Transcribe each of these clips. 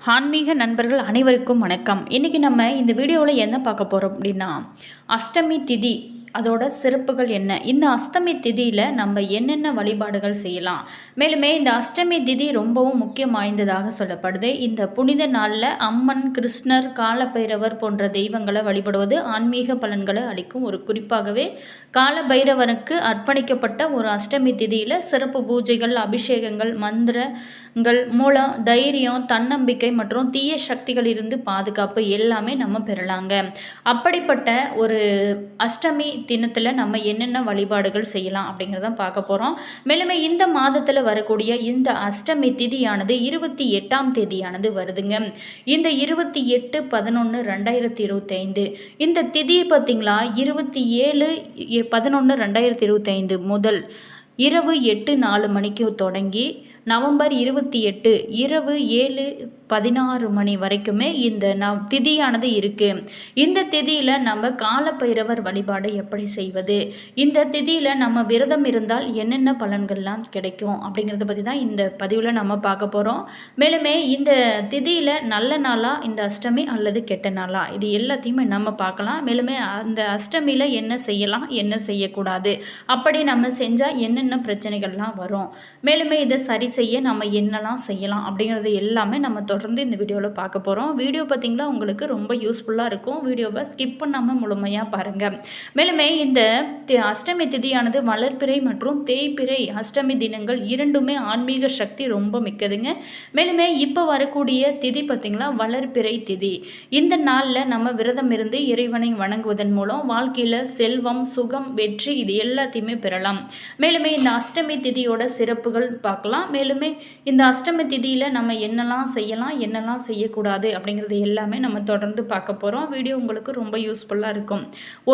ஆன்மீக நண்பர்கள் அனைவருக்கும் வணக்கம். இன்றைக்கி நம்ம இந்த வீடியோவில் என்ன பார்க்க போகிறோம் அப்படின்னா அஷ்டமி திதி அதோட சிறப்புகள் என்ன? இந்த அஷ்டமி திதியில் நம்ம என்னென்ன வழிபாடுகள் செய்யலாம்? மேலுமே இந்த அஷ்டமி திதி ரொம்பவும் முக்கியம் வாய்ந்ததாக சொல்லப்படுது. இந்த புனித நாளில் அம்மன் கிருஷ்ணர் காலபைரவர் போன்ற தெய்வங்களை வழிபடுவது ஆன்மீக பலன்களை அளிக்கும் ஒரு குறிப்பாகவே காலபைரவனுக்கு அர்ப்பணிக்கப்பட்ட ஒரு அஷ்டமி திதியில் சிறப்பு பூஜைகள் அபிஷேகங்கள் மந்திரங்கள் மூலம் தைரியம் தன்னம்பிக்கை மற்றும் தீய சக்திகள் இருந்து பாதுகாப்பு எல்லாமே நம்ம பெறலாங்க. அப்படிப்பட்ட ஒரு அஷ்டமி தினத்தில் நம்ம என்னென்ன வழிபாடுகள் செய்யலாம் அப்படிங்கிறத பார்க்க போகிறோம் மேலுமே இந்த மாதத்தில் வரக்கூடிய இந்த அஷ்டமி திதியானது இருபத்தி எட்டாம் தேதியானது வருதுங்க. இந்த இருபத்தி எட்டு பதினொன்று ரெண்டாயிரத்தி இருபத்தைந்து. இந்த திதி பார்த்திங்களா? இருபத்தி ஏழு பதினொன்று ரெண்டாயிரத்தி இருபத்தைந்து முதல். இரவு எட்டு நாலு மணிக்கு தொடங்கி நவம்பர் இருபத்தி எட்டு இரவு ஏழு பதினாறு மணி வரைக்குமே இந்த ந திதியானது இருக்குது இந்த திதியில் நம்ம காலப்பைரவர் வழிபாடு எப்படி செய்வது? இந்த திதியில் நம்ம விரதம் இருந்தால் என்னென்ன பலன்கள்லாம் கிடைக்கும்? அப்படிங்கிறத பற்றி தான் இந்த பதிவில் நம்ம பார்க்க போகிறோம் மேலுமே இந்த திதியில் நல்ல நாளாக இந்த அஷ்டமி அல்லது கெட்ட நாளா? இது எல்லாத்தையுமே நம்ம பார்க்கலாம். மேலுமே அந்த அஷ்டமியில் என்ன செய்யலாம் என்ன செய்யக்கூடாது? அப்படி நம்ம செஞ்சால் என்னென்ன பிரச்சனைகள்லாம் வரும். மேலுமே இதை சரி செய்ய நம்ம என்னெல்லாம் செய்யலாம் அப்படிங்கிறது எல்லாமே நம்ம தொடர்ந்து இந்த வீடியோவில் பார்க்க போகிறோம் வீடியோ பார்த்திங்களா உங்களுக்கு ரொம்ப யூஸ்ஃபுல்லாக இருக்கும். வீடியோவை ஸ்கிப் பண்ணாமல் முழுமையாக பாருங்கள் மேலுமே இந்த அஷ்டமி திதியானது வளர்ப்பிறை மற்றும் தேய்பிறை. அஷ்டமி தினங்கள் இரண்டுமே ஆன்மீக சக்தி ரொம்ப மிக்கதுங்க. மேலுமே இப்போ வரக்கூடிய திதி பார்த்திங்களா வளர்ப்பிறை திதி. இந்த நாளில் நம்ம விரதம் இருந்து இறைவனை வணங்குவதன் மூலம் வாழ்க்கையில் செல்வம் சுகம் வெற்றி இது எல்லாத்தையுமே பெறலாம். மேலுமே இந்த அஷ்டமி திதியோட சிறப்புகள் பார்க்கலாம். மேலுமே இந்த அஷ்டமி திதியில் நம்ம என்னெல்லாம் செய்யலாம் என்னெல்லாம் செய்யக்கூடாது அப்படிங்கிறது எல்லாமே நம்ம தொடர்ந்து பார்க்க போகிறோம் வீடியோ உங்களுக்கு ரொம்ப யூஸ்ஃபுல்லாக இருக்கும்.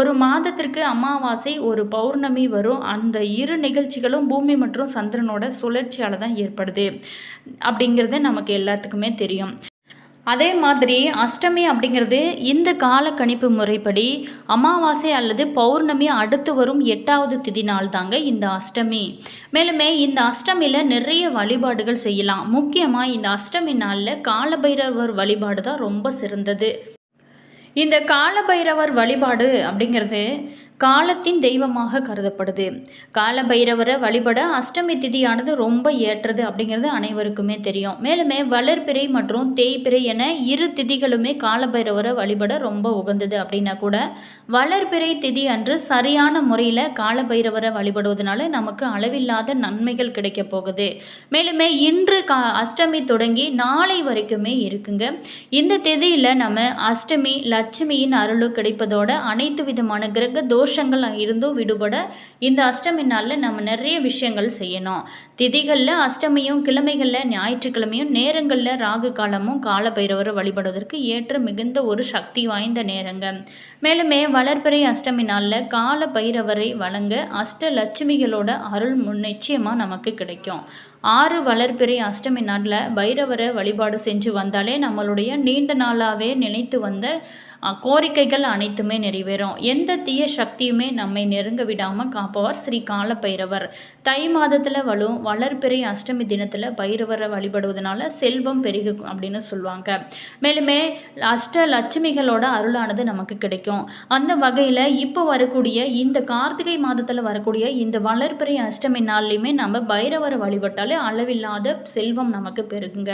ஒரு மாதத்திற்கு அமாவாசை ஒரு பௌர்ணமி வரும். அந்த இரு நிகழ்ச்சிகளும் பூமி மற்றும் சந்திரனோட சுழற்சியால் தான் ஏற்படுது. அப்படிங்கிறது நமக்கு எல்லாத்துக்குமே தெரியும். அதே மாதிரி அஷ்டமி அப்படிங்கிறது இந்த கால கணிப்பு முறைப்படி அமாவாசை அல்லது பௌர்ணமி அடுத்து வரும் எட்டாவது திதி நாள் தாங்க இந்த அஷ்டமி. மேலுமே இந்த அஷ்டமியில் நிறைய வழிபாடுகள் செய்யலாம். முக்கியமாக இந்த அஷ்டமி நாளில் காலபைரவர் வழிபாடு தான் ரொம்ப சிறந்தது. இந்த காலபைரவர் வழிபாடு அப்படிங்கிறது காலத்தின் தெய்வமாக கருதப்படுது. காலபைரவரை வழிபட அஷ்டமி திதியானது ரொம்ப ஏற்றது அப்படிங்கிறது அனைவருக்குமே தெரியும். மேலுமே வளர்பிறை மற்றும் தேய்பிறை என இரு திதிகளுமே காலபைரவரை வழிபட ரொம்ப உகந்தது அப்படின்னா கூட வளர்பிறை திதி அன்று சரியான முறையில் காலபைரவரை வழிபடுவதனால நமக்கு அளவில்லாத நன்மைகள் கிடைக்க போகுது. மேலுமே இன்று கா அஷ்டமி தொடங்கி நாளை வரைக்குமே இருக்குங்க. இந்த திதியில் நம்ம அஷ்டமி லட்சுமியின் அருளு கிடைப்பதோட அனைத்து விதமான கிரக தோஷ தோஷங்கள் இருந்தும் விடுபட இந்த அஷ்டமி நாளில் நம்ம நிறைய விஷயங்கள் செய்யணும். திதிகளில் அஷ்டமியும் கிழமைகளில் ஞாயிற்றுக்கிழமையும் நேரங்களில் ராகு காலமும் கால பைரவரை வழிபடுவதற்கு ஏற்ற மிகுந்த ஒரு சக்தி வாய்ந்த நேரங்க. மேலுமே வளர்பிறை அஷ்டமி நாளில் கால பைரவரை வழங்க அஷ்ட லட்சுமிகளோட அருள் முன் நிச்சயமாக நமக்கு கிடைக்கும். ஆறு வளர்பிறை அஷ்டமி நாளில் பைரவரை வழிபாடு செஞ்சு வந்தாலே நம்மளுடைய நீண்ட நாளாகவே நினைத்து வந்த கோரிக்கைகள் அனைத்துமே நிறைவேறும். எந்த தீய சக்தியுமே நம்மை நெருங்க விடாமல் காப்பவர் ஸ்ரீ கால பைரவர் தை மாதத்தில் வலும் வளர்பிறை அஷ்டமி தினத்தில் பைரவரை வழிபடுவதனால செல்வம் பெருகும் அப்படின்னு சொல்லுவாங்க. மேலுமே அஷ்ட லட்சுமிகளோட அருளானது நமக்கு கிடைக்கும். அந்த வகையில் இப்போ வரக்கூடிய இந்த கார்த்திகை மாதத்தில் வரக்கூடிய இந்த வளர்பிறை அஷ்டமி நாள்லையுமே நம்ம பைரவரை வழிபட்டால் அளவில்லாத செல்வம் நமக்கு பெருகுங்க.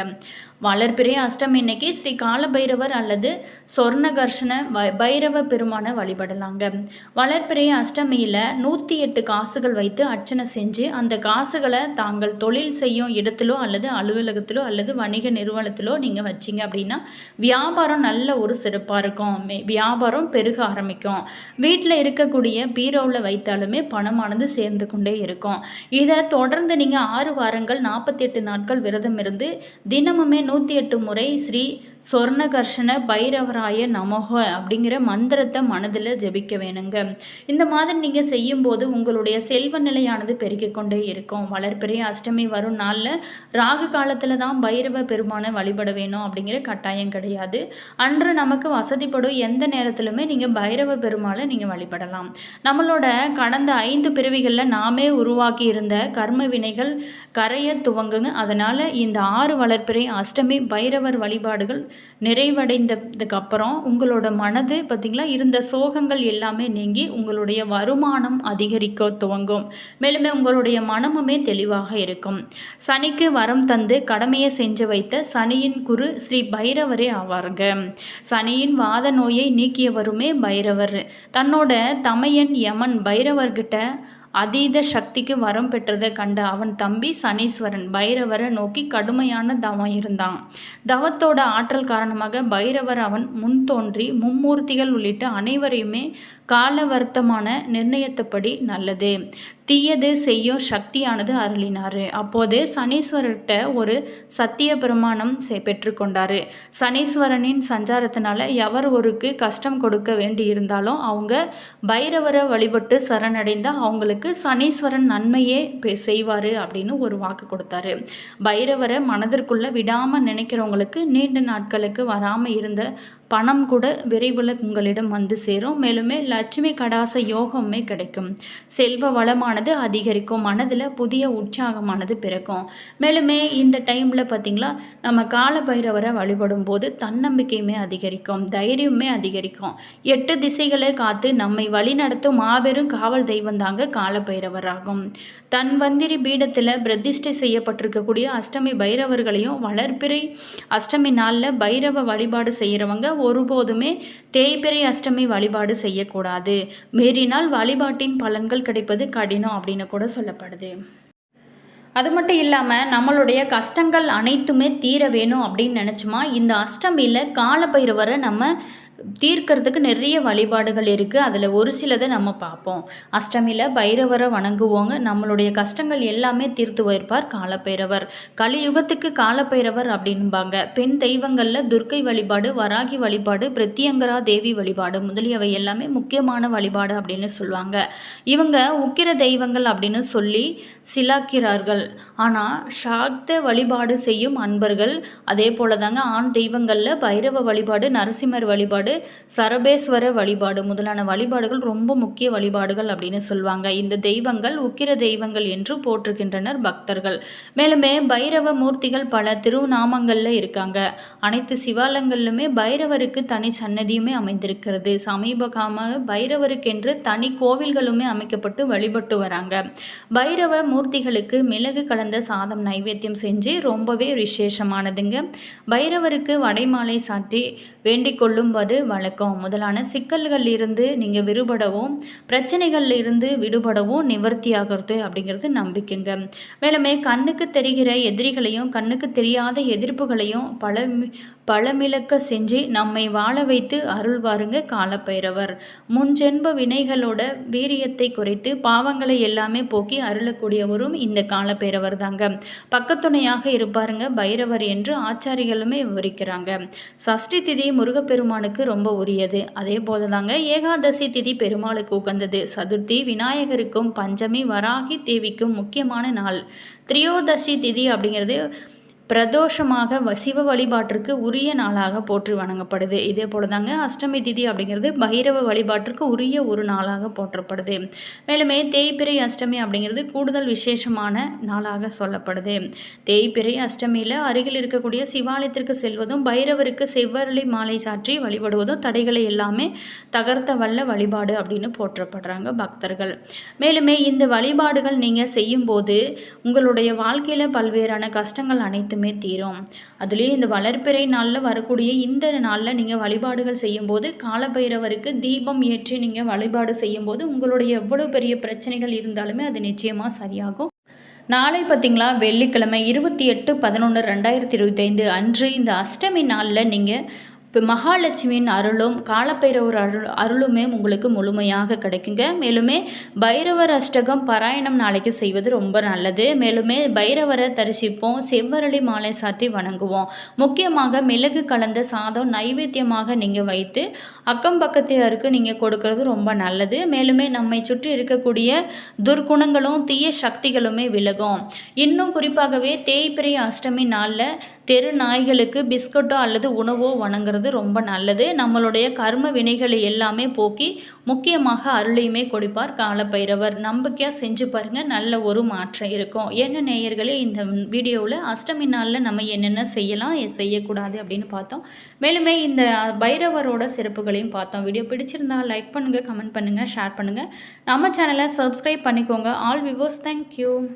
வளர்பிறை அஷ்டமி இன்னைக்கு ஸ்ரீ காலபைரவர் அல்லது சொர்ணகர்ஷண பைரவ பெருமான வழிபடலாங்க. வளர்பிறை அஷ்டமியில் நூற்றி எட்டு காசுகள் வைத்து அர்ச்சனை செஞ்சு அந்த காசுகளை தாங்கள் தொழில் செய்யும் இடத்திலோ அல்லது அலுவலகத்திலோ அல்லது வணிக நிறுவனத்திலோ நீங்கள் வச்சிங்க அப்படின்னா வியாபாரம் நல்ல ஒரு சிறப்பாக இருக்கும். வியாபாரம் பெருக ஆரம்பிக்கும். வீட்டில் இருக்கக்கூடிய பீரோவில் வைத்தாலுமே பணமானது சேர்ந்து கொண்டே இருக்கும். இதை தொடர்ந்து நீங்கள் ஆறு வாரங்கள் நாற்பத்தி எட்டு நாட்கள் விரதம் இருந்து தினமுமே நூற்றி எட்டு முறை ஸ்ரீ சொர்ணகர்ஷண பைரவராய நமக அப்படிங்கிற மந்திரத்தை மனதில் ஜெபிக்க வேணுங்க. இந்த மாதிரி நீங்கள் செய்யும்போது உங்களுடைய செல்வ நிலையானது பெருகிக் கொண்டே இருக்கும். வளர்பிறை அஷ்டமி வரும் நாளில் ராகு காலத்தில் தான் பைரவ பெருமானை வழிபட வேணும் அப்படிங்கிற கட்டாயம் கிடையாது. அன்று நமக்கு வசதிப்படும் எந்த நேரத்திலுமே நீங்கள் பைரவ பெருமாளை நீங்கள் வழிபடலாம். நம்மளோட கடந்த ஐந்து பிறவிகளில் நாமே உருவாக்கி இருந்த கர்ம வினைகள் கரைய துவங்குங்க. அதனால் இந்த ஆறு வளர்ப்பிறை அஷ்டமி பைரவர் வழிபாடுகள் நிறைவடைந்ததுக்கு அப்புறம் உங்களோட மனது பார்த்திங்களா இருந்த சோகங்கள் எல்லாமே நீங்கி உங்களுடைய வருமானம் அதிகரிக்க துவங்கும். மேலுமே உங்களுடைய மனமுமே தெளிவாக இருக்கும். சனிக்கு வரம் தந்து கடமையை செஞ்சு வைத்த சனியின் குரு ஸ்ரீ பைரவரே ஆவாருங்க. சனியின் வாத நோயை நீக்கியவருமே பைரவர். தன்னோட தமையன் யமன் பைரவர்கிட்ட அதீத சக்திக்கு வரம் பெற்றதை கண்ட அவன் தம்பி சனீஸ்வரன் பைரவரை நோக்கி கடுமையான தவம் இருந்தான். தவத்தோட ஆற்றல் காரணமாக பைரவர் அவன் முன் தோன்றி மும்மூர்த்திகள் உள்ளிட்ட அனைவரையுமே காலவர்த்தமான நிர்ணயத்தப்படி நல்லது. தீயது செய்யும் சக்தியானது அருளினார். அப்போது சனீஸ்வரர்கிட்ட ஒரு சத்திய பிரமாணம் பெற்றுக்கொண்டார். சனீஸ்வரனின் சஞ்சாரத்தினால எவர் ஒருக்கு கஷ்டம் கொடுக்க வேண்டி இருந்தாலும் அவங்க பைரவரை வழிபட்டு சரணடைந்தால் அவங்களுக்கு சனீஸ்வரன் நன்மையே செய்வார் அப்படின்னு ஒரு வாக்கு கொடுத்தாரு. பைரவரை மனதிற்குள்ளே விடாமல் நினைக்கிறவங்களுக்கு நீண்ட நாட்களுக்கு வராமல் இருந்த பணம் கூட விரைவில் உங்களிடம் வந்து சேரும். மேலுமே லட்சுமி கடாச யோகமே கிடைக்கும். செல்வ வளமானது அதிகரிக்கும். மனதில் புதிய உற்சாகமானது பிறக்கும். மேலுமே இந்த டைமில் பார்த்திங்களா நம்ம கால பைரவரை வழிபடும் போது தன்னம்பிக்கையுமே அதிகரிக்கும். தைரியமே அதிகரிக்கும். எட்டு திசைகளை காத்து நம்மை வழிநடத்தும் மாபெரும் காவல் தெய்வம் தாங்க கால பைரவராகும் தன்வந்திரி பீடத்தில் பிரதிஷ்டை செய்யப்பட்டிருக்கக்கூடிய அஷ்டமி பைரவர்களையும் வளர்ப்பிறை அஷ்டமி நாளில் பைரவ வழிபாடு செய்கிறவங்க ஒருபோதுமே தேய்பிறை அஷ்டமி வழிபாடு செய்யக்கூடாது. மீறினால் வழிபாட்டின் பலன்கள் கிடைப்பது கடினம் அப்படின்னு கூட சொல்லப்படுது. அது மட்டும் இல்லாமல் நம்மளுடைய கஷ்டங்கள் அனைத்துமே தீர வேணும் அப்படின்னு நினச்சோமா? இந்த அஷ்டமியில் காலபைரவரை நம்ம தீர்க்கறதுக்கு நிறைய வழிபாடுகள் இருக்குது அதில் ஒரு சிலதை நம்ம பார்ப்போம். அஷ்டமியில் பைரவரை வணங்குவோங்க. நம்மளுடைய கஷ்டங்கள் எல்லாமே தீர்த்து வைப்பார் காலப்பைரவர். கலியுகத்துக்கு காலப்பைரவர் அப்படின்பாங்க பெண் தெய்வங்களில் துர்க்கை வழிபாடு வராகி வழிபாடு பிரத்தியங்கரா தேவி வழிபாடு முதலியவை எல்லாமே முக்கியமான வழிபாடு அப்படின்னு சொல்லுவாங்க. இவங்க உக்கிர தெய்வங்கள் அப்படின்னு சொல்லி சிலாக்கிறார்கள். ஆனால் சாக்த வழிபாடு செய்யும் அன்பர்கள் அதே போல தாங்க ஆண் தெய்வங்களில் பைரவ வழிபாடு நரசிம்மர் வழிபாடு வழிபாடு சரபேஸ்வர வழிபாடு முதலான வழிபாடுகள் ரொம்ப முக்கிய வழிபாடுகள் அப்படின்னு சொல்லுவாங்க இந்த தெய்வங்கள் உக்கிர தெய்வங்கள் என்று போற்றுகின்றனர் பக்தர்கள். மேலுமே பைரவ மூர்த்திகள் பல திருநாமங்களில் இருக்காங்க. அனைத்து சிவாலயங்களிலுமே பைரவருக்கு தனி சன்னதியுமே அமைந்திருக்கிறது. சமீபகமாக பைரவருக்கென்று தனி கோவில்களுமே அமைக்கப்பட்டு வழிபட்டு வராங்க. பைரவ மூர்த்திகளுக்கு மிளகு கலந்த சாதம் நைவேத்தியம் செஞ்சு ரொம்பவே விசேஷமானதுங்க. பைரவருக்கு வடைமாலை சாற்றி வேண்டிக் கொள்ளும்போது வழக்கம் முதலான சிக்கல்கள் இருந்து நீங்கள் விடுபடவும் பிரச்சனைகள் இருந்து விடுபடவும் நிவர்த்தி ஆகிறது அப்படிங்கிறது நம்பிக்கைங்க. மேலுமே கண்ணுக்கு தெரிகிற எதிரிகளையும் கண்ணுக்கு தெரியாத எதிர்ப்புகளையும் பல பழமிழக்க செஞ்சு நம்மை வாழ வைத்து அருள்வாருங்க காலப்பைரவர். முன்ஜென்ப வினைகளோட வீரியத்தை குறைத்து பாவங்களை எல்லாமே போக்கி அருளக்கூடியவரும் இந்த காலப்பைரவர் தாங்க பக்கத்துணையாக இருப்பாருங்க பைரவர் என்று ஆச்சாரிகளுமே விவரிக்கிறாங்க. சஷ்டி திதி முருகப்பெருமானுக்கு ரொம்ப உரியது. அதே போல தாங்க ஏகாதசி திதி பெருமாளுக்கு உகந்தது. சதுர்த்தி விநாயகருக்கும் பஞ்சமி வராகி தேவிக்கும் முக்கியமான நாள். திரியோதசி திதி அப்படிங்கிறது பிரதோஷமாக சிவ வழிபாட்டிற்கு உரிய நாளாக போற்றி வணங்கப்படுது. இதே போல தாங்க அஷ்டமி திதி அப்படிங்கிறது பைரவ வழிபாட்டிற்கு உரிய ஒரு நாளாக போற்றப்படுது. மேலுமே தேய்பிரை அஷ்டமி அப்படிங்கிறது கூடுதல் விசேஷமான நாளாக சொல்லப்படுது. தேய்பிரை அஷ்டமியில் அருகில் இருக்கக்கூடிய சிவாலயத்திற்கு செல்வதும் பைரவருக்கு செவ்வரளி மாலை சாற்றி வழிபடுவதும் தடைகளை எல்லாமே தகர்த்த வல்ல வழிபாடு அப்படின்னு போற்றப்படுறாங்க பக்தர்கள். மேலுமே இந்த வழிபாடுகள் நீங்கள் செய்யும்போது உங்களுடைய வாழ்க்கையில் பல்வேறான கஷ்டங்கள் அனைத்துமே தீரும். அதுலேயும் இந்த வளர்ப்பிறை நாளில் வரக்கூடிய இந்த நாளில் நீங்கள் வழிபாடுகள் செய்யும்போது காலபைரவருக்கு தீபம் ஏற்றி நீங்கள் வழிபாடு செய்யும்போது உங்களுடைய எவ்வளோ பெரிய பிரச்சனைகள் இருந்தாலுமே அது நிச்சயமாக சரியாகும். நாளை பார்த்திங்களா? வெள்ளிக்கிழமை இருபத்தி எட்டு பதினொன்று ரெண்டாயிரத்தி இருபத்தைந்து அன்று இந்த அஷ்டமி நாளில் நீங்கள் இப்போ மகாலட்சுமியின் அருளும் காலப்பைரவர் அருள் அருளுமே உங்களுக்கு முழுமையாக கிடைக்குங்க. மேலுமே பைரவர் அஷ்டகம் பாராயணம் நாளைக்கு செய்வது ரொம்ப நல்லது. மேலுமே பைரவரை தரிசிப்போம் செவ்வரளி மாலை சாத்தி வணங்குவோம். முக்கியமாக மிளகு கலந்த சாதம் நைவேத்தியமாக நீங்கள் வைத்து அக்கம் பக்கத்தினருக்கு நீங்கள் கொடுக்கறது ரொம்ப நல்லது. மேலுமே நம்மை சுற்றி இருக்கக்கூடிய துர்க்குணங்களும் தீய சக்திகளுமே விலகும். இன்னும் குறிப்பாகவே தேய்பிரை அஷ்டமி நாளில் தெரு நாய்களுக்கு பிஸ்கட்டோ அல்லது உணவோ வணங்குறது ரொம்ப நல்லது. நம்மளுடைய கர்ம வினைகளை எல்லாமே போக்கி முக்கியமாக அருளையுமே கொடுப்பார் காலப்பைரவர். நம்பிக்கையாக செஞ்சு பாருங்கள் நல்ல ஒரு மாற்றம் இருக்கும். என்ன நேயர்களே இந்த வீடியோவில் அஷ்டமி நாளில் நம்ம என்னென்ன செய்யலாம் செய்யக்கூடாது அப்படின்னு பார்த்தோம். மேலுமே இந்த பைரவரோட சிறப்புகளையும் பார்த்தோம். வீடியோ பிடிச்சிருந்தால் லைக் பண்ணுங்கள் கமெண்ட் பண்ணுங்கள் ஷேர் பண்ணுங்கள் நம்ம சேனலை சப்ஸ்கிரைப் பண்ணிக்கோங்க. All விவோஸ் thank you